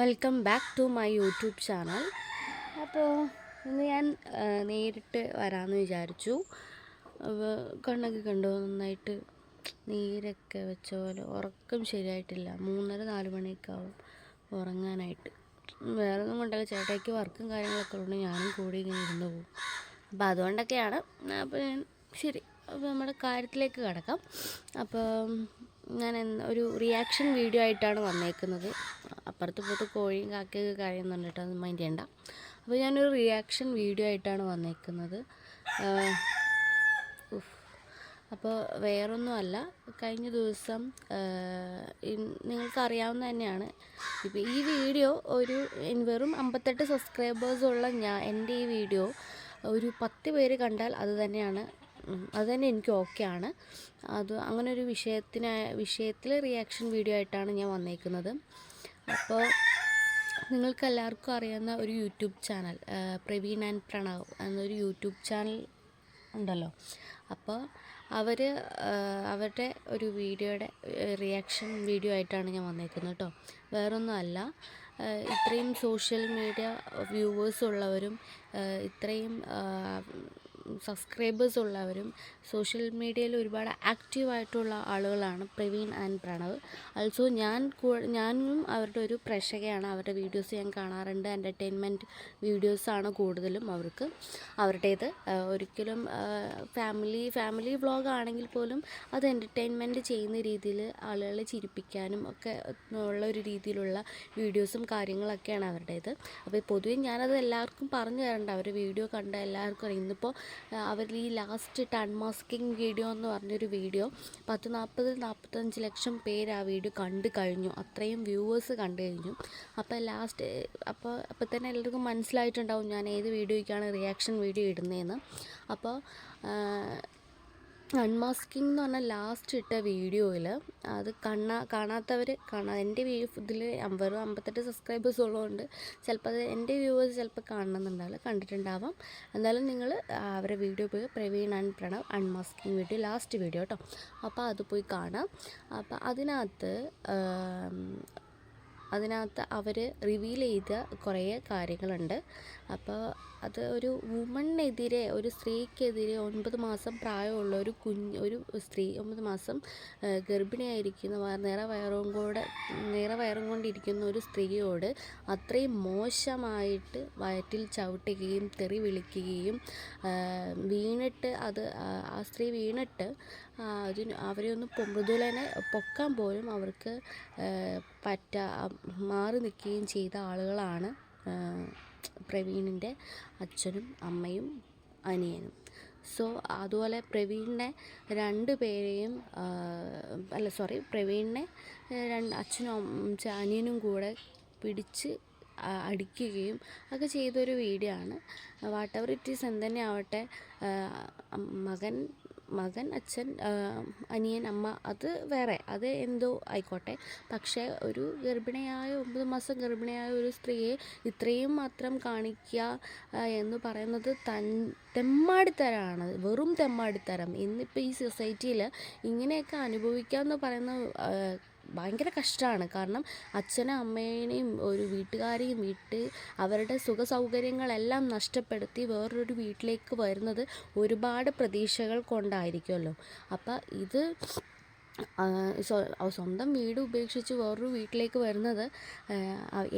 Welcome back to my YouTube channel. അപ്പോൾ ഇന്ന് ഞാൻ നേരിട്ട് വരാമെന്ന് വിചാരിച്ചു. കണ്ണൊക്കെ കണ്ടു? നന്നായിട്ട് നീരൊക്കെ വെച്ച പോലെ. ഉറക്കം ശരിയായിട്ടില്ല. മൂന്നര നാല് മണിയൊക്കെ ആവും ഉറങ്ങാനായിട്ട്. വേറെ ഒന്നും കൊണ്ടല്ല. ചേട്ടായിക്ക് വർക്കും കാര്യങ്ങളൊക്കെ ഉണ്ട് ഞാനും കൂടി ഇങ്ങനെ ഇരുന്ന് പോകും. അപ്പോൾ അതുകൊണ്ടൊക്കെയാണ്. അപ്പോൾ ഞാൻ ശരി. അപ്പോൾ നമ്മുടെ കാര്യത്തിലേക്ക് കിടക്കാം. അപ്പോൾ ഞാൻ ഒരു റിയാക്ഷൻ വീഡിയോ ആയിട്ടാണ് വന്നേക്കുന്നത്. അപ്പുറത്ത് പോയിട്ട് കോഴിയും കാക്കയൊക്കെ കഴിയുന്നുണ്ട് കേട്ടോ അത് മൈൻഡ് ചെയ്യണ്ട. അപ്പോൾ ഞാനൊരു റിയാക്ഷൻ വീഡിയോ ആയിട്ടാണ് വന്നേക്കുന്നത്. അപ്പോൾ വേറൊന്നുമല്ല കഴിഞ്ഞ ദിവസം നിങ്ങൾക്കറിയാവുന്ന തന്നെയാണ്. ഇപ്പോൾ ഈ വീഡിയോ ഒരു വെറും അമ്പത്തെട്ട് സബ്സ്ക്രൈബേഴ്സുള്ള ഞാൻ എന്റെ ഈ വീഡിയോ ഒരു പത്ത് പേര് കണ്ടാൽ അത് തന്നെയാണ് അത് തന്നെ എനിക്ക് ഓക്കെ ആണ്. അത് അങ്ങനെ ഒരു വിഷയത്തിന് വിഷയത്തിൽ റിയാക്ഷൻ വീഡിയോ ആയിട്ടാണ് ഞാൻ വന്നേക്കുന്നത്. അപ്പോൾ നിങ്ങൾക്ക് എല്ലാവർക്കും അറിയാവുന്ന ഒരു YouTube channel Praveen and Pranav എന്നൊരു യൂട്യൂബ് ചാനൽ ഉണ്ടല്ലോ. അപ്പോൾ അവർ അവരുടെ ഒരു വീഡിയോയുടെ റിയാക്ഷൻ വീഡിയോ ആയിട്ടാണ് ഞാൻ വന്നേക്കുന്നത് കേട്ടോ വേറൊന്നുമല്ല ഇത്രയും സോഷ്യൽ മീഡിയ വ്യൂവേഴ്സ് ഉള്ളവരും ഇത്രയും സബ്സ്ക്രൈബേഴ്സ് ഉള്ളവരും സോഷ്യൽ മീഡിയയിൽ ഒരുപാട് ആക്റ്റീവായിട്ടുള്ള ആളുകളാണ് പ്രവീൺ ആൻഡ് പ്രണവ്. ആൾസോ ഞാൻ ഞാനും അവരുടെ ഒരു പ്രേക്ഷകയാണ്. അവരുടെ വീഡിയോസ് ഞാൻ കാണാറുണ്ട്. എന്റർടൈൻമെന്റ് വീഡിയോസാണ് കൂടുതലും അവർക്ക് അവരുടേത്. ഒരിക്കലും ഫാമിലി ഫാമിലി വ്ളോഗ് ആണെങ്കിൽ പോലും അത് എന്റർടൈൻമെന്റ് ചെയ്യുന്ന രീതിയിൽ ആളുകളെ ചിരിപ്പിക്കാനും ഒക്കെ ഉള്ള ഒരു രീതിയിലുള്ള വീഡിയോസും കാര്യങ്ങളൊക്കെയാണ് അവരുടേത്. അപ്പോൾ പൊതുവേ ഞാനത് എല്ലാവർക്കും പറഞ്ഞു തരേണ്ട. അവർ വീഡിയോ കണ്ട എല്ലാവർക്കും അറിയാം. ഇന്നിപ്പോൾ അവർ ഈ ലാസ്റ്റ് ടൺ അൺമാസ്കിങ് വീഡിയോ എന്ന് പറഞ്ഞൊരു വീഡിയോ പത്ത് നാൽപ്പത് നാൽപ്പത്തഞ്ച് ലക്ഷം പേര് ആ വീഡിയോ കണ്ടു കഴിഞ്ഞു. അത്രയും വ്യൂവേഴ്സ് കണ്ടു കഴിഞ്ഞു. അപ്പോൾ ലാസ്റ്റ് അപ്പോൾ അപ്പോൾ തന്നെ എല്ലാവർക്കും മനസ്സിലായിട്ടുണ്ടാവും ഞാൻ ഏത് വീഡിയോയ്ക്കാണ് റിയാക്ഷൻ വീഡിയോ ഇടുന്നതെന്ന് അപ്പോൾ അൺമാസ്കിംഗ് എന്ന് പറഞ്ഞാൽ ലാസ്റ്റ് ഇട്ട വീഡിയോയിൽ അത് കാണാ കാണാത്തവർ കാണാ എന്റെ ഇതിൽ വെറും അമ്പത്തെട്ട് സബ്സ്ക്രൈബേഴ്സ് ഉള്ളതുകൊണ്ട് ചിലപ്പോൾ അത് എന്റെ വ്യൂവേഴ്സ് ചിലപ്പോൾ കാണണമെന്നുണ്ടാവില്ല കണ്ടിട്ടുണ്ടാവാം. എന്തായാലും നിങ്ങൾ അവരെ വീഡിയോ പോയി Praveen and Pranav unmasking video last video കേട്ടോ അപ്പോൾ അത് പോയി കാണാം. അപ്പോൾ അതിനകത്ത് അതിനകത്ത് അവർ റിവീൽ ചെയ്ത കുറേ കാര്യങ്ങളുണ്ട്. അപ്പോൾ അത് ഒരു വുമണിനെതിരെ ഒരു സ്ത്രീക്കെതിരെ ഒൻപത് മാസം പ്രായമുള്ള ഒരു കുഞ്ഞ് ഒരു സ്ത്രീ ഒമ്പത് മാസം ഗർഭിണിയായിരിക്കുന്ന നിറവയറും കൂടെ നിറവയറും കൊണ്ടിരിക്കുന്ന ഒരു സ്ത്രീയോട് അത്രയും മോശമായിട്ട് വയറ്റിൽ ചവിട്ടുകയും തെറി വിളിക്കുകയും വീണിട്ട് അത് ആ സ്ത്രീ വീണിട്ട് അതിന് അവരെ ഒന്ന് മൃദുലനെ പൊക്കാൻ പോലും അവർക്ക് പറ്റാ മാറി നിൽക്കുകയും ചെയ്ത ആളുകളാണ് പ്രവീണിന്റെ അച്ഛനും അമ്മയും അനിയനും. സോ അതുപോലെ പ്രവീണിനെ രണ്ട് പേരെയും അല്ല സോറി പ്രവീണിനെ രണ്ട് അച്ഛനും അനിയനും കൂടെ പിടിച്ച് അടിക്കുകയും ഒക്കെ ചെയ്തൊരു വീഡിയോ ആണ്. വാട്ട് എവർ ഇറ്റ് ഈസ് എന്തു തന്നെ ആവട്ടെ മകൻ മകൻ അച്ഛൻ അനിയൻ അമ്മ അത് വേറെ. അത് എന്തോ ആയിക്കോട്ടെ. പക്ഷേ ഒരു ഗർഭിണിയായ ഒമ്പത് മാസം ഗർഭിണിയായ ഒരു സ്ത്രീയെ ഇത്രയും മാത്രം കാണിക്കുക എന്ന് പറയുന്നത് തൻ തെമ്മാടിത്തരമാണ് വെറും തെമ്മാടിത്തരം. ഇന്നിപ്പോൾ ഈ സൊസൈറ്റിയിൽ ഇങ്ങനെയൊക്കെ അനുഭവിക്കുക എന്ന് പറയുന്നത് ആ, ഭയങ്കര കഷ്ടമാണ്. കാരണം അച്ഛനും അമ്മേനെയും ഒരു വീട്ടുകാരെയും വിട്ട് അവരുടെ സുഖ സൗകര്യങ്ങളെല്ലാം നഷ്ടപ്പെടുത്തി വേറൊരു വീട്ടിലേക്ക് വരുന്നത് ഒരുപാട് പ്രതീക്ഷകൾ കൊണ്ടായിരിക്കുമല്ലോ. അപ്പം ഇത് സ്വന്തം വീട് ഉപേക്ഷിച്ച് വേറൊരു വീട്ടിലേക്ക് വരുന്നത്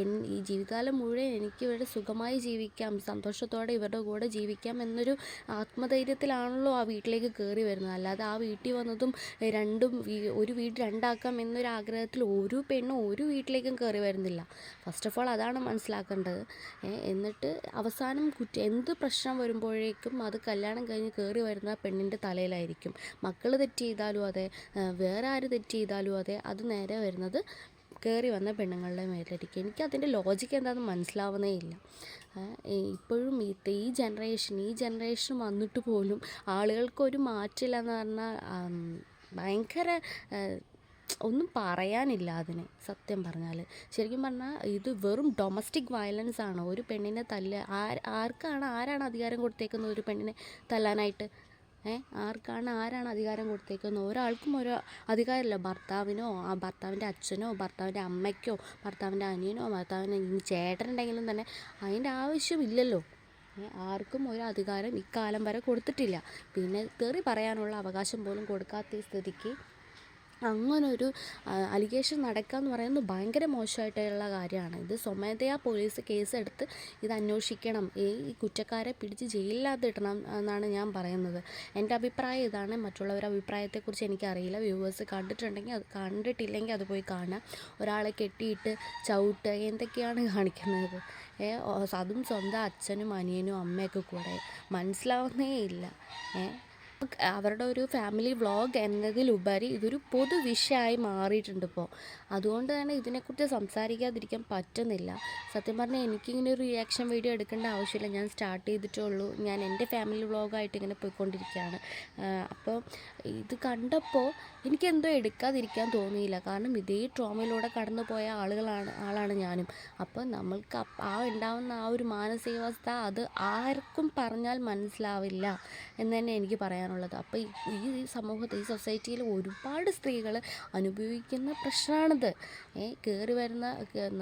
ഈ ജീവിതകാലം മുഴുവൻ എനിക്ക് ഇവിടെ സുഖമായി ജീവിക്കാം സന്തോഷത്തോടെ ഇവരുടെ കൂടെ ജീവിക്കാം എന്നൊരു ആത്മധൈര്യത്തിലാണല്ലോ ആ വീട്ടിലേക്ക് കയറി വരുന്നത്. അല്ലാതെ ആ വീട്ടിൽ വന്നതും രണ്ടും ഒരു വീട് രണ്ടാക്കാം എന്നൊരു ആഗ്രഹത്തിൽ ഒരു പെണ്ണും ഒരു വീട്ടിലേക്കും കയറി വരുന്നില്ല. ഫസ്റ്റ് ഓഫ് ഓൾ അതാണ് മനസ്സിലാക്കേണ്ടത്. എന്നിട്ട് അവസാനം കുറ്റ എന്ത് പ്രശ്നം വരുമ്പോഴേക്കും അത് കല്യാണം കഴിഞ്ഞ് കയറി വരുന്ന പെണ്ണിന്റെ തലയിലായിരിക്കും. മക്കൾ തെറ്റ് ചെയ്താലും അതെ വേറെ ആര് തെറ്റ് ചെയ്താലും അതെ അത് നേരെ വരുന്നത് കയറി വന്ന പെണ്ണുങ്ങളുടെ മേലായിരിക്കും എനിക്ക് അതിന്റെ ലോജിക്ക് എന്താണെന്ന് മനസ്സിലാവുന്നേ ഇല്ല. ഇപ്പോഴും ഈ ജനറേഷൻ ഈ ജനറേഷൻ വന്നിട്ട് പോലും ആളുകൾക്കൊരു മാറ്റില്ല എന്ന് പറഞ്ഞാൽ ഭയങ്കര ഒന്നും പറയാനില്ല അതിന് സത്യം പറഞ്ഞാൽ ശരിക്കും പറഞ്ഞാൽ ഇത് വെറും ഡൊമസ്റ്റിക് വയലൻസ് ആണ്. ഒരു പെണ്ണിനെ തല്ല ആർ ആർക്കാണ് ആരാണ് അധികാരം കൊടുത്തേക്കുന്നത് ഒരു പെണ്ണിനെ തല്ലാനായിട്ട്? ആർക്കാണ് ആരാണ് അധികാരം കൊടുത്തേക്കുന്നത് ഒരാൾക്കും ഒരു അധികാരമില്ല. ഭർത്താവിനോ ആ ഭർത്താവിന്റെ അച്ഛനോ ഭർത്താവിന്റെ അമ്മയ്ക്കോ ഭർത്താവിന്റെ അനിയനോ ഭർത്താവിന്റെ ഇനി ചേട്ടനുണ്ടെങ്കിലും തന്നെ അതിന്റെ ആവശ്യമില്ലല്ലോ. ആർക്കും ഒരു അധികാരം ഇക്കാലം വരെ കൊടുത്തിട്ടില്ല. പിന്നെ തെറി പറയാനുള്ള അവകാശം പോലും കൊടുക്കാത്ത സ്ഥിതിക്ക് അങ്ങനൊരു അലിഗേഷൻ നടക്കുക എന്ന് പറയുന്നത് ഭയങ്കര മോശമായിട്ടുള്ള കാര്യമാണ്. ഇത് സ്വമേധയാ പോലീസ് കേസെടുത്ത് ഇത് അന്വേഷിക്കണം. ഈ കുറ്റക്കാരെ പിടിച്ച് ജയിലിനകത്ത് എന്നാണ് ഞാൻ പറയുന്നത്. എന്റെ അഭിപ്രായം ഇതാണ്. മറ്റുള്ളവരുടെ അഭിപ്രായത്തെക്കുറിച്ച് എനിക്കറിയില്ല. വ്യൂവേഴ്സ് കണ്ടിട്ടുണ്ടെങ്കിൽ അത് കണ്ടിട്ടില്ലെങ്കിൽ അത് പോയി കാണുക. ഒരാളെ കെട്ടിയിട്ട് ചവിട്ടുക എന്തൊക്കെയാണ് കാണിക്കുന്നത്? ഏ അതും സ്വന്തം അച്ഛനും അനിയനും അമ്മയൊക്കെ കൂടെ. മനസ്സിലാവുന്നേ ഇല്ല. ഏ അവരുടെ ഒരു ഫാമിലി വ്ളോഗ് എന്നതിലുപരി ഇതൊരു പൊതു വിഷയമായി മാറിയിട്ടുണ്ട് ഇപ്പോൾ അതുകൊണ്ട് തന്നെ ഇതിനെക്കുറിച്ച് സംസാരിക്കാതിരിക്കാൻ പറ്റുന്നില്ല. സത്യം പറഞ്ഞാൽ എനിക്കിങ്ങനെ ഒരു റിയാക്ഷൻ വീഡിയോ എടുക്കേണ്ട ആവശ്യമില്ല. ഞാൻ സ്റ്റാർട്ട് ചെയ്തിട്ടേ ഉള്ളൂ. ഞാൻ എന്റെ ഫാമിലി വ്ളോഗായിട്ട് ഇങ്ങനെ പോയിക്കൊണ്ടിരിക്കുകയാണ്. അപ്പോൾ ഇത് കണ്ടപ്പോൾ എനിക്കെന്തോ എടുക്കാതിരിക്കാൻ തോന്നിയില്ല. കാരണം ഇതേ ട്രോമയിലൂടെ കടന്നു പോയ ആളുകളാണ് ആളാണ് ഞാനും. അപ്പോൾ നമ്മൾക്ക് ആ ഉണ്ടാവുന്ന ആ ഒരു മാനസികാവസ്ഥ അത് ആർക്കും പറഞ്ഞാൽ മനസ്സിലാവില്ല എന്ന് തന്നെ എനിക്ക് പറയാനുള്ളത്. അപ്പോൾ ഈ ഈ സമൂഹത്തിൽ ഈ സൊസൈറ്റിയിൽ ഒരുപാട് സ്ത്രീകൾ അനുഭവിക്കുന്ന പ്രശ്നമാണിത് ഏ കയറി വരുന്ന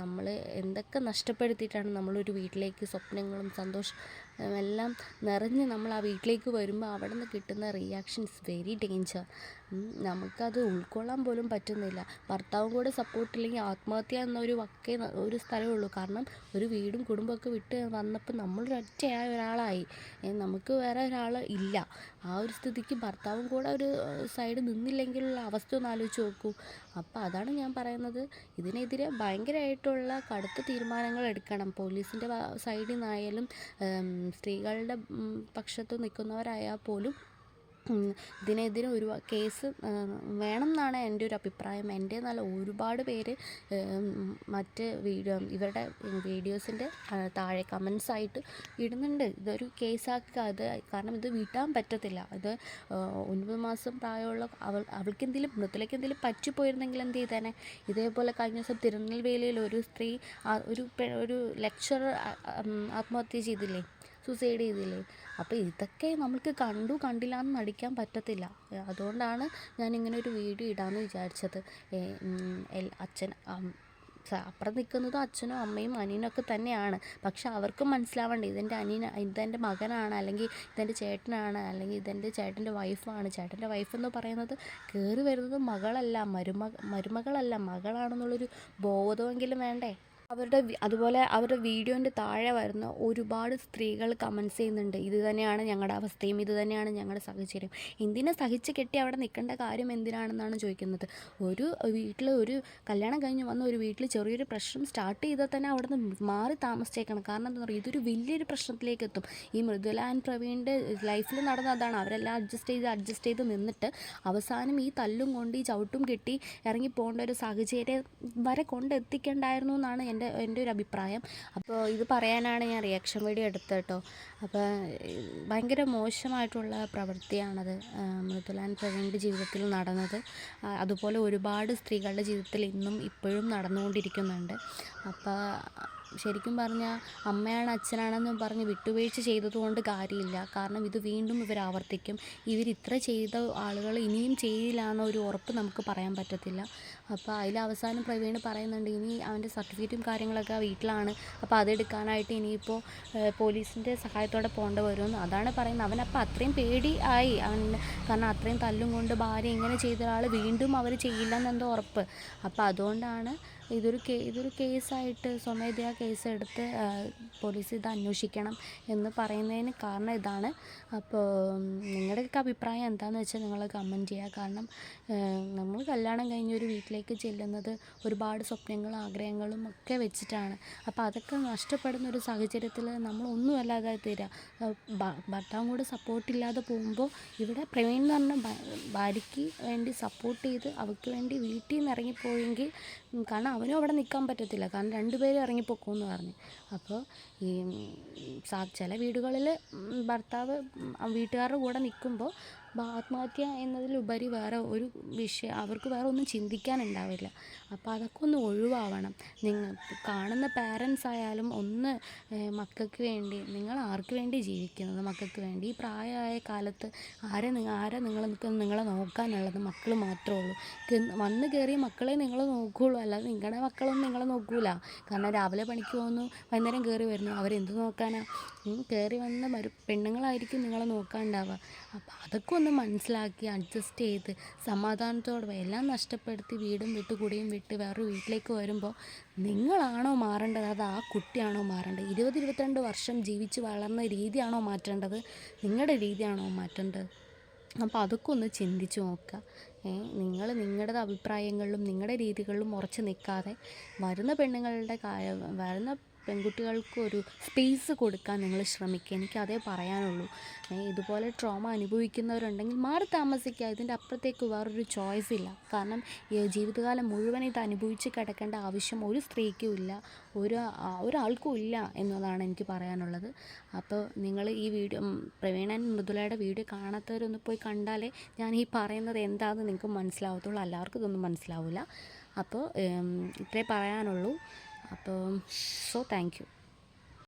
നമ്മൾ എന്തൊക്കെ നഷ്ടപ്പെടുത്തിയിട്ടാണ് നമ്മളൊരു വീട്ടിലേക്ക് സ്വപ്നങ്ങളും സന്തോഷം എല്ലാം നിറഞ്ഞ് നമ്മൾ ആ വീട്ടിലേക്ക് വരുമ്പോൾ അവിടെ നിന്ന് കിട്ടുന്ന റിയാക്ഷൻസ് വെരി ഡേഞ്ചർ നമുക്കത് ഉൾക്കൊള്ളാൻ പോലും പറ്റുന്നില്ല. ഭർത്താവും കൂടെ സപ്പോർട്ടില്ലെങ്കിൽ ആത്മഹത്യ എന്നൊരു വക്കേ ഒരു സ്ഥലമേ ഉള്ളൂ. കാരണം ഒരു വീടും കുടുംബമൊക്കെ വിട്ട് വന്നപ്പോൾ നമ്മൾ ഒറ്റയായ ഒരാളായി. നമുക്ക് വേറെ ഒരാൾ ഇല്ല. ആ ഒരു സ്ഥിതിക്ക് ഭർത്താവും കൂടെ ഒരു സൈഡ് നിന്നില്ലെങ്കിലുള്ള അവസ്ഥ ഒന്ന് ആലോചിച്ച് നോക്കൂ. അപ്പോൾ അതാണ് ഞാൻ പറയുന്നത്. ഇതിനെതിരെ ഭയങ്കരമായിട്ടുള്ള കടുത്ത തീരുമാനങ്ങൾ എടുക്കണം. പോലീസിന്റെ സൈഡിൽ നിന്നായാലും സ്ത്രീകളുടെ പക്ഷത്ത് നിൽക്കുന്നവരായാൽ പോലും ഇതിനെതിരെ ഒരു കേസ് വേണം എന്നാണ് എന്റെ ഒരു അഭിപ്രായം. എന്റെ നല്ല ഒരുപാട് പേര് മറ്റ് വീഡിയോ ഇവരുടെ വീഡിയോസിന്റെ താഴെ കമൻസ് ആയിട്ട് ഇടുന്നുണ്ട്. ഇതൊരു കേസാക്കുക അത് കാരണം ഇത് വിടാൻ പറ്റത്തില്ല. അത് ഒൻപത് മാസം പ്രായമുള്ള അവൾ അവൾക്ക് എന്തെങ്കിലും മൃത്തിലേക്ക് എന്തെങ്കിലും പറ്റിപ്പോയിരുന്നെങ്കിൽ എന്ത് ചെയ്തേനെ? ഇതേപോലെ കഴിഞ്ഞ ദിവസം തിരുനെൽവേലിയിൽ ഒരു സ്ത്രീ ഒരു ഒരു ലെക്ചറർ ആത്മഹത്യ ചെയ്തില്ലേ? സൂസൈഡ് ചെയ്തില്ലേ? അപ്പോൾ ഇതൊക്കെ നമുക്ക് കണ്ടു കണ്ടില്ല എന്ന് നടിക്കാൻ പറ്റത്തില്ല. അതുകൊണ്ടാണ് ഞാൻ ഇങ്ങനെ ഒരു വീഡിയോ ഇടാമെന്ന് വിചാരിച്ചത്. അച്ഛൻ അപ്പുറം നിൽക്കുന്നതും അച്ഛനും അമ്മയും അനിയനൊക്കെ തന്നെയാണ്. പക്ഷെ അവർക്കും മനസ്സിലാവണ്ടേ ഇതെന്റെ അനിയൻ ഇതെന്റെ മകനാണ് അല്ലെങ്കിൽ ഇതെന്റെ ചേട്ടനാണ് അല്ലെങ്കിൽ ഇതെന്റെ ചേട്ടന്റെ വൈഫാണ്. ചേട്ടന്റെ വൈഫ് എന്ന് പറയുന്നത് കയറി വരുന്നത് മകളല്ല മരുമ മരുമകളല്ല മകളാണെന്നുള്ളൊരു ബോധമെങ്കിലും വേണ്ടേ? അവരുടെ അതുപോലെ അവരുടെ വീഡിയോന്റെ താഴെ വരുന്ന ഒരുപാട് സ്ത്രീകൾ കമൻസ് ചെയ്യുന്നുണ്ട്. ഇത് തന്നെയാണ് ഞങ്ങളുടെ അവസ്ഥയും ഇത് തന്നെയാണ് ഞങ്ങളുടെ സാഹചര്യം. എന്തിനാ സഹിച്ച് കെട്ടി അവിടെ നിൽക്കേണ്ട കാര്യം എന്തിനാണെന്നാണ് ചോദിക്കുന്നത്. ഒരു വീട്ടിൽ ഒരു കല്യാണം കഴിഞ്ഞ് വന്ന ഒരു വീട്ടിൽ ചെറിയൊരു പ്രശ്നം സ്റ്റാർട്ട് ചെയ്താൽ തന്നെ അവിടെ നിന്ന് മാറി താമസിച്ചേക്കണം. കാരണം എന്താ പറയുക ഇതൊരു വലിയൊരു പ്രശ്നത്തിലേക്ക് എത്തും. ഈ മൃദുല ആൻഡ് പ്രവീണിന്റെ ലൈഫിൽ നടന്ന അതാണ്. അവരെല്ലാം അഡ്ജസ്റ്റ് ചെയ്ത് അഡ്ജസ്റ്റ് ചെയ്ത് നിന്നിട്ട് അവസാനം ഈ തല്ലും കൊണ്ട് ഈ ചവിട്ടും കെട്ടി ഇറങ്ങി പോകേണ്ട ഒരു സാഹചര്യം വരെ കൊണ്ടെത്തിക്കേണ്ടായിരുന്നു എന്നാണ് എന്റെ എന്റെ എന്റെ ഒരു അഭിപ്രായം. അപ്പോൾ ഇത് പറയാനാണ് ഞാൻ റിയാക്ഷൻ വീഡിയോ എടുത്തത് കേട്ടോ. അപ്പോൾ ഭയങ്കര മോശമായിട്ടുള്ള പ്രവൃത്തിയാണത് മൃദുലാൻ പ്രവീണിന്റെ ജീവിതത്തിൽ നടന്നത്. അതുപോലെ ഒരുപാട് സ്ത്രീകളുടെ ജീവിതത്തിൽ ഇന്നും ഇപ്പോഴും നടന്നുകൊണ്ടിരിക്കുന്നുണ്ട്. അപ്പോൾ ശരിക്കും പറഞ്ഞാൽ അമ്മയാണ് അച്ഛനാണെന്ന് പറഞ്ഞ് വിട്ടുവീഴ്ച ചെയ്തതുകൊണ്ട് കാര്യമില്ല. കാരണം ഇത് വീണ്ടും ഇവർ ആവർത്തിക്കും. ഇവർ ഇത്ര ചെയ്ത ആളുകൾ ഇനിയും ചെയ്യില്ല എന്നൊരു ഉറപ്പ് നമുക്ക് പറയാൻ പറ്റത്തില്ല. അപ്പോൾ അതിൽ അവസാനം പ്രവീൺ പറയുന്നുണ്ട് ഇനി അവന്റെ സർട്ടിഫിക്കറ്റും കാര്യങ്ങളൊക്കെ വീട്ടിലാണ്. അപ്പോൾ അതെടുക്കാനായിട്ട് ഇനിയിപ്പോൾ പോലീസിന്റെ സഹായത്തോടെ പോകേണ്ടി വരുമെന്ന് അതാണ് പറയുന്നത്. അവനപ്പം അത്രയും പേടി ആയി. അവൻ കാരണം അത്രയും തല്ലും കൊണ്ട് ഭാര്യ ഇങ്ങനെ ചെയ്ത ഒരാൾ വീണ്ടും അവർ ചെയ്യില്ല എന്നെന്തോ ഉറപ്പ്. അപ്പോൾ അതുകൊണ്ടാണ് ഇതൊരു കേ ഇതൊരു കേസായിട്ട് സ്വമേധയാ കേസെടുത്ത് പോലീസ് ഇത് അന്വേഷിക്കണം എന്ന് പറയുന്നതിന് കാരണം ഇതാണ്. അപ്പോൾ നിങ്ങളുടെയൊക്കെ അഭിപ്രായം എന്താണെന്ന് വെച്ചാൽ നിങ്ങൾ കമന്റ് ചെയ്യുക കാരണം നമ്മൾ കല്യാണം കഴിഞ്ഞ് ഒരു വീട്ടിലേക്ക് ചെല്ലുന്നത് ഒരുപാട് സ്വപ്നങ്ങളും ആഗ്രഹങ്ങളും ഒക്കെ വെച്ചിട്ടാണ്. അപ്പോൾ അതൊക്കെ നഷ്ടപ്പെടുന്ന ഒരു സാഹചര്യത്തിൽ നമ്മൾ ഒന്നും അല്ലാതെ തീരുക ഭർത്താവും കൂടെ സപ്പോർട്ടില്ലാതെ പോകുമ്പോൾ ഇവിടെ പ്രവീൺ എന്ന് പറഞ്ഞ ഭാര്യയ്ക്ക് വേണ്ടി സപ്പോർട്ട് ചെയ്ത് അവൾക്ക് വേണ്ടി വീട്ടിൽ നിന്ന് ഇറങ്ങിപ്പോയെങ്കിൽ കാരണം അവനും അവിടെ നിൽക്കാൻ പറ്റത്തില്ല. കാരണം രണ്ടുപേരും ഇറങ്ങിപ്പോക്കുമെന്ന് പറഞ്ഞു. അപ്പോൾ ഈ ചില വീടുകളിൽ ഭർത്താവ് വീട്ടുകാരുടെ കൂടെ നിൽക്കുമ്പോൾ അപ്പോൾ ആത്മഹത്യ എന്നതിലുപരി വേറെ ഒരു വിഷയം അവർക്ക് വേറെ ഒന്നും ചിന്തിക്കാനുണ്ടാവില്ല. അപ്പോൾ അതൊക്കെ ഒന്ന് ഒഴിവാവണം. നിങ്ങൾ കാണുന്ന പാരൻസ് ആയാലും ഒന്ന് മക്കൾക്ക് വേണ്ടി നിങ്ങൾ ആർക്ക് വേണ്ടി ജീവിക്കുന്നത്? മക്കൾക്ക് വേണ്ടി. ഈ പ്രായമായ കാലത്ത് ആരെ ആരെ നിങ്ങൾ നിങ്ങളെ നോക്കാനുള്ളത്? മക്കൾ മാത്രമേ ഉള്ളൂ. വന്ന് കയറിയ മക്കളെ നിങ്ങൾ നോക്കുകയുള്ളൂ. അല്ലാതെ നിങ്ങളുടെ മക്കളൊന്നും നിങ്ങളെ നോക്കൂല. കാരണം രാവിലെ പണിക്ക് പോകുന്നു വൈകുന്നേരം കയറി വരുന്നു. അവരെന്ത് നോക്കാനാ? കയറി വന്ന പെണ്ണുങ്ങളായിരിക്കും നിങ്ങളെ നോക്കാനുണ്ടാവുക അപ്പോൾ അതൊക്കെ ഒന്ന് മനസ്സിലാക്കി അഡ്ജസ്റ്റ് ചെയ്ത് സമാധാനത്തോടെ എല്ലാം നഷ്ടപ്പെടുത്തി വീടും വിട്ട് കുടിയും വിട്ട് വേറൊരു വീട്ടിലേക്ക് വരുമ്പോൾ നിങ്ങളാണോ മാറേണ്ടത്? അത് ആ കുട്ടിയാണോ മാറേണ്ടത്? ഇരുപത് ഇരുപത്തിരണ്ട് വർഷം ജീവിച്ച് വളർന്ന രീതിയാണോ മാറ്റേണ്ടത്? നിങ്ങളുടെ രീതിയാണോ മാറ്റേണ്ടത്? അപ്പോൾ അതൊക്കെ ഒന്ന് ചിന്തിച്ച് നോക്കുക. നിങ്ങൾ നിങ്ങളുടെ അഭിപ്രായങ്ങളിലും നിങ്ങളുടെ രീതികളിലും ഉറച്ച് നിൽക്കാതെ വരുന്ന പെണ്ണുങ്ങളുടെ വരുന്ന പെൺകുട്ടികൾക്ക് ഒരു സ്പേസ് കൊടുക്കാൻ നിങ്ങൾ ശ്രമിക്കുക. എനിക്കതേ പറയാനുള്ളൂ. ഇതുപോലെ ട്രോമ അനുഭവിക്കുന്നവരുണ്ടെങ്കിൽ മാറി താമസിക്കുക. ഇതിന്റെ അപ്പുറത്തേക്ക് വേറൊരു ചോയ്സ് ഇല്ല. കാരണം ജീവിതകാലം മുഴുവൻ ഇത് അനുഭവിച്ച് കിടക്കേണ്ട ആവശ്യം ഒരു സ്ത്രീക്കും ഇല്ല. ഒരു ഒരാൾക്കും ഇല്ല എന്നതാണ് എനിക്ക് പറയാനുള്ളത്. അപ്പോൾ നിങ്ങൾ ഈ വീഡിയോ പ്രവീണൻ മൃദുലയുടെ വീഡിയോ കാണാത്തവരൊന്ന് പോയി കണ്ടാലേ ഞാൻ ഈ പറയുന്നത് എന്താണെന്ന് നിങ്ങൾക്ക് മനസ്സിലാവത്തുള്ളൂ. എല്ലാവർക്കും ഇതൊന്നും മനസ്സിലാവില്ല. അപ്പോൾ ഇത്രേ പറയാനുള്ളൂ. അപ്പോൾ സോ താങ്ക് യു.